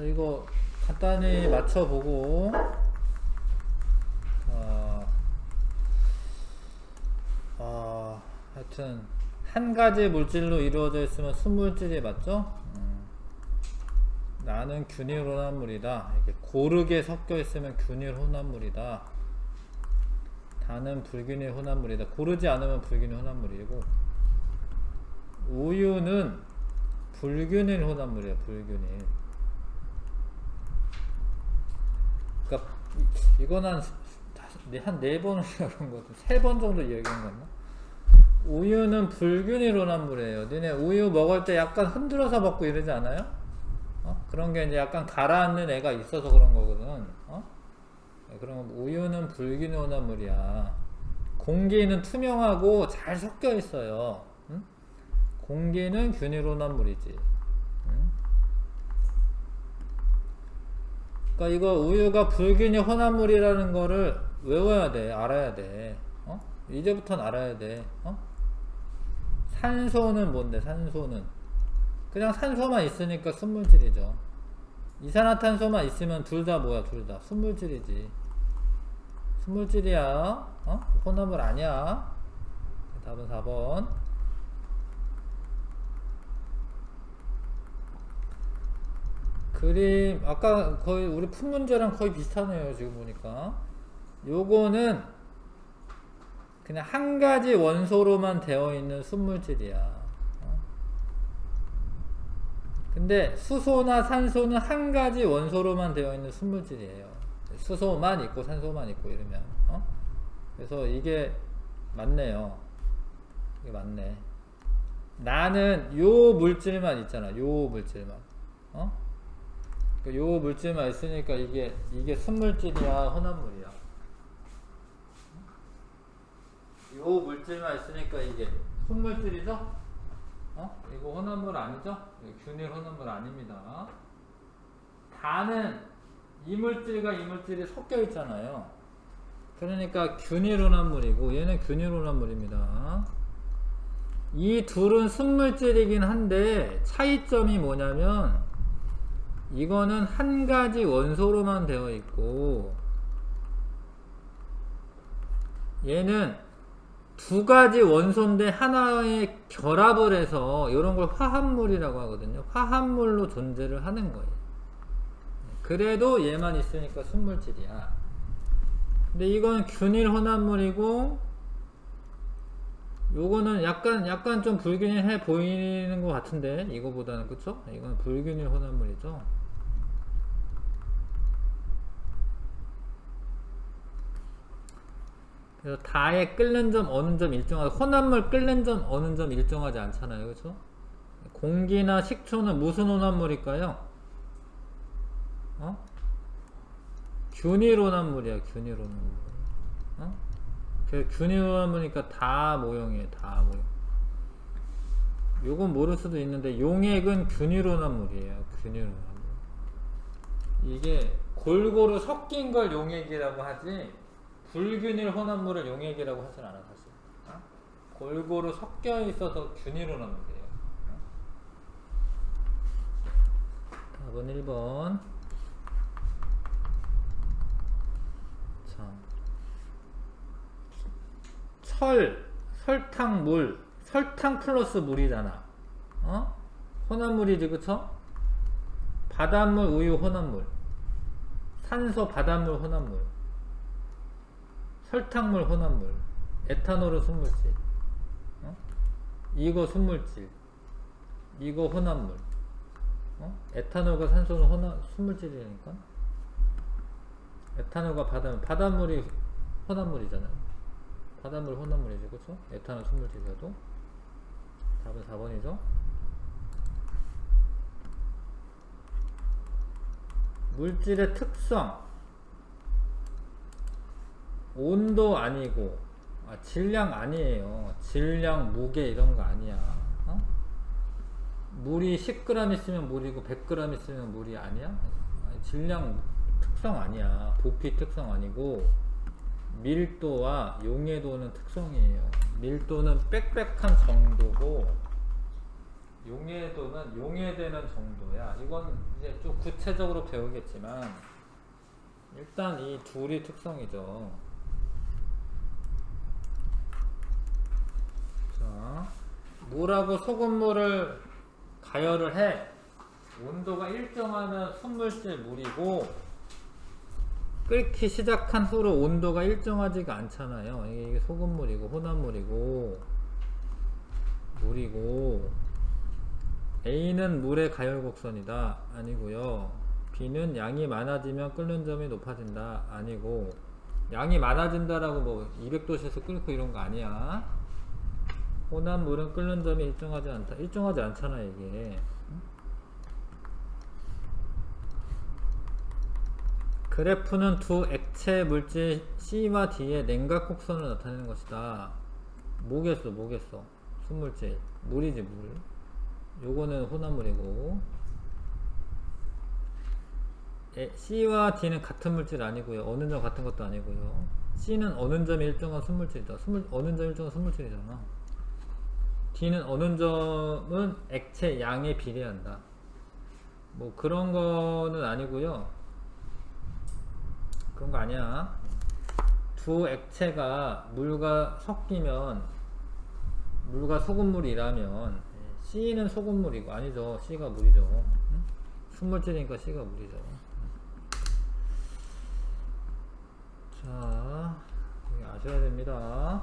자, 이거 간단히 맞춰보고, 어, 어, 하여튼, 한 가지 물질로 이루어져 있으면 순물질이 맞죠? 음. 나는 균일 혼합물이다. 이렇게 고르게 섞여 있으면 균일 혼합물이다. 다는 불균일 혼합물이다. 고르지 않으면 불균일 혼합물이고, 우유는 불균일 혼합물이야, 불균일. 그러니까 이- 이건 한네 번을 그런 것 같아. 세번 정도 얘기한 것 같나? 우유는 불균일 혼합물이에요. 니네 우유 먹을 때 약간 흔들어서 먹고 이러지 않아요? 어? 그런 게 이제 약간 가라앉는 애가 있어서 그런 거거든. 어? 네, 그럼 우유는 불균일 혼합물이야. 공기는 투명하고 잘 섞여 있어요. 응? 공기는 균일 혼합물이지. 응? 그러니까 이거 우유가 불균일 혼합물이라는 거를 외워야 돼, 알아야 돼. 어? 이제부터는 알아야 돼. 어? 산소는 뭔데? 산소는 그냥 산소만 있으니까 순물질이죠. 이산화탄소만 있으면 둘 다 뭐야? 둘 다 순물질이지. 순물질이야. 어? 혼합물 아니야. 답은 4번. 그림 아까 거의 우리 푼 문제랑 거의 비슷하네요 지금 보니까 요거는 그냥 한 가지 원소로만 되어 있는 순물질이야 어? 근데 수소나 산소는 한 가지 원소로만 되어 있는 순물질이에요 수소만 있고 산소만 있고 이러면 어? 그래서 이게 맞네요 이게 맞네 나는 요 물질만 있잖아 요 물질만 어? 그요 물질만 있으니까 이게 이게 순물질이야 혼합물이야. 요 물질만 있으니까 이게 순물질이죠? 어? 이거 혼합물 아니죠? 이거 균일 혼합물 아닙니다. 다는 이물질과 이물질이 섞여 있잖아요. 그러니까 균일 혼합물이고 얘는 균일 혼합물입니다. 이 둘은 순물질이긴 한데 차이점이 뭐냐면 이거는 한 가지 원소로만 되어 있고 얘는 두 가지 원소인데 하나의 결합을 해서 이런 걸 화합물이라고 하거든요. 화합물로 존재를 하는 거예요. 그래도 얘만 있으니까 순물질이야. 근데 이건 균일 혼합물이고 요거는 약간 약간 좀 불균일해 보이는 것 같은데 이거보다는 그쵸? 이건 불균일 혼합물이죠. 그래서 다의 끓는 점 어느 점 일정하고 혼합물 끓는 점 어느 점 일정하지 않잖아요 그쵸? 공기나 식초는 무슨 혼합물일까요? 어? 균일 혼합물이야 균일 혼합물 어? 그 균일 혼합물이니까 다 모형이에요 다 모형 요건 모를 수도 있는데 용액은 균일 혼합물이에요 균일 혼합물 이게 골고루 섞인 걸 용액이라고 하지 불균일 혼합 물을 용액이라고 하진 않아 사실 어? 골고루 섞여 있어서 균일 혼합물이에요 어? 답은 1번 자 철, 설탕, 물 설탕 플러스 물이잖아 어? 혼합물이지 그쵸? 바닷물, 우유, 혼합물 산소, 바닷물, 혼합물 설탕물, 혼합물 에탄올은 순물질 어? 이거 순물질 이거 혼합물 어? 에탄올과 산소는 혼합, 순물질이니까 에탄올과 바닷물 바닷물이 혼합물이잖아요 바닷물 혼합물이지 그쵸? 에탄올 순물질이라도 답은 4번이죠 물질의 특성 온도 아니고 아, 질량 아니에요 질량 무게 이런 거 아니야 어? 물이 10g 있으면 물이고 100g 있으면 물이 아니야 아니, 질량 특성 아니야 부피 특성 아니고 밀도와 용해도는 특성이에요 밀도는 빽빽한 정도고 용해도는 용해되는 정도야. 이건 이제 좀 구체적으로 배우겠지만 일단 이 둘이 특성이죠. 자, 물하고 소금물을 가열을 해. 온도가 일정하면 순물질 물이고 끓기 시작한 후로 온도가 일정하지가 않잖아요. 이게, 소금물이고 혼합물이고 물이고 A는 물의 가열 곡선이다. 아니고요. B는 양이 많아지면 끓는 점이 높아진다. 아니고 양이 많아진다라고 뭐 200도씨에서 끓고 이런 거 아니야. 혼합물은 끓는 점이 일정하지 않다. 일정하지 않잖아 이게. 그래프는 두 액체 물질 C와 D의 냉각 곡선을 나타내는 것이다. 뭐겠어, 뭐겠어? 순물질. 물이지, 물. 요거는 혼합물이고. 에, C와 D는 같은 물질 아니고요. 어느 점 같은 것도 아니고요. C는 어느 점이 일정한 순물질이다. 순물, 어느 점 일정한 순물질이잖아. D는 어느 점은 액체 양에 비례한다. 뭐 그런 거는 아니고요. 그런 거 아니야. 두 액체가 물과 섞이면 물과 소금물이라면 C는 소금물이고 아니죠. C가 물이죠. 응? 순물질이니까 C가 물이죠. 자, 아셔야 됩니다.